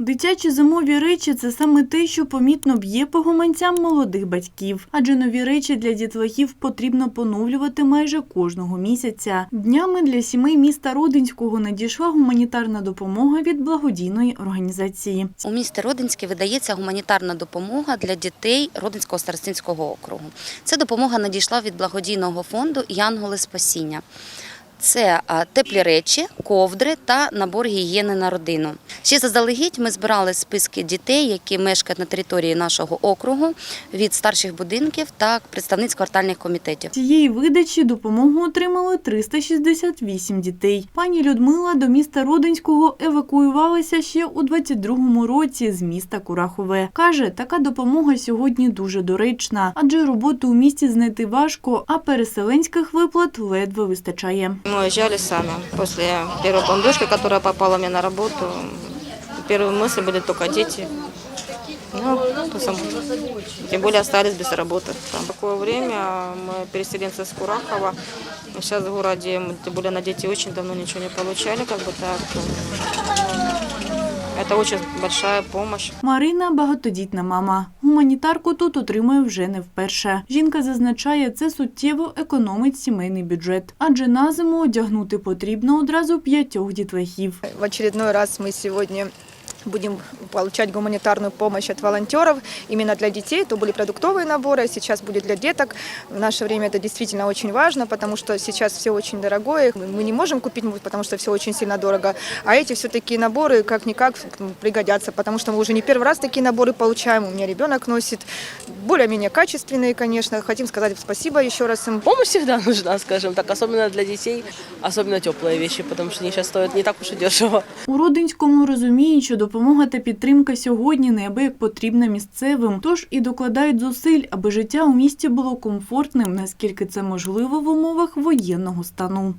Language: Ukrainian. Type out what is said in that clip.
Дитячі зимові речі це саме те, що помітно б'є по гуманцям молодих батьків, адже нові речі для дітлахів потрібно поновлювати майже кожного місяця. Днями для сімей міста Родинського надійшла гуманітарна допомога від благодійної організації. У місті Родинське видається гуманітарна допомога для дітей Родинського старостинського округу. Ця допомога надійшла від благодійного фонду Янголи Спасіння. Це теплі речі, ковдри та набор гігієни на родину. Ще заздалегідь ми збирали списки дітей, які мешкають на території нашого округу від старших будинків та представниць квартальних комітетів. Цієї видачі допомогу отримали 368 дітей. Пані Людмила до міста Родинського евакуювалася ще у 22-му році з міста Курахове. Каже, така допомога сьогодні дуже доречна, адже роботу у місті знайти важко, а переселенських виплат ледве вистачає. Мы уезжали сами. После первой бомбежки, которая попала мне на работу, первые мысли были только дети. Ну, то сам- тем более остались без работы. Там такое время мы переселенцы с Курахова. Сейчас в городе, мы, тем более на дети очень давно ничего не получали, как бы так. Ну, Это очень большая помощь. Марина багатодітна мама. Гуманітарку тут отримує вже не вперше. Жінка зазначає, це суттєво економить сімейний бюджет, адже на зиму одягнути потрібно одразу п'ятьох дітлахів. В очередной раз мы сегодня будем получать гуманитарную помощь от волонтеров именно для детей. То были продуктовые наборы, сейчас будет для деток. В наше время это действительно очень важно, потому что сейчас все очень дорогое. Мы не можем купить, потому что все очень сильно дорого. А эти все-таки наборы как-никак пригодятся, потому что мы уже не первый раз такие наборы получаем. У меня ребенок носит более-менее качественные, конечно. Хотим сказать спасибо еще раз им. Помощь всегда нужна, скажем так, особенно для детей, особенно теплые вещи, потому что они сейчас стоят не так уж и дешево. У Родинському розуміють, що допомога та підтримка сьогодні неабияк потрібна місцевим, тож і докладають зусиль, аби життя у місті було комфортним, наскільки це можливо в умовах воєнного стану.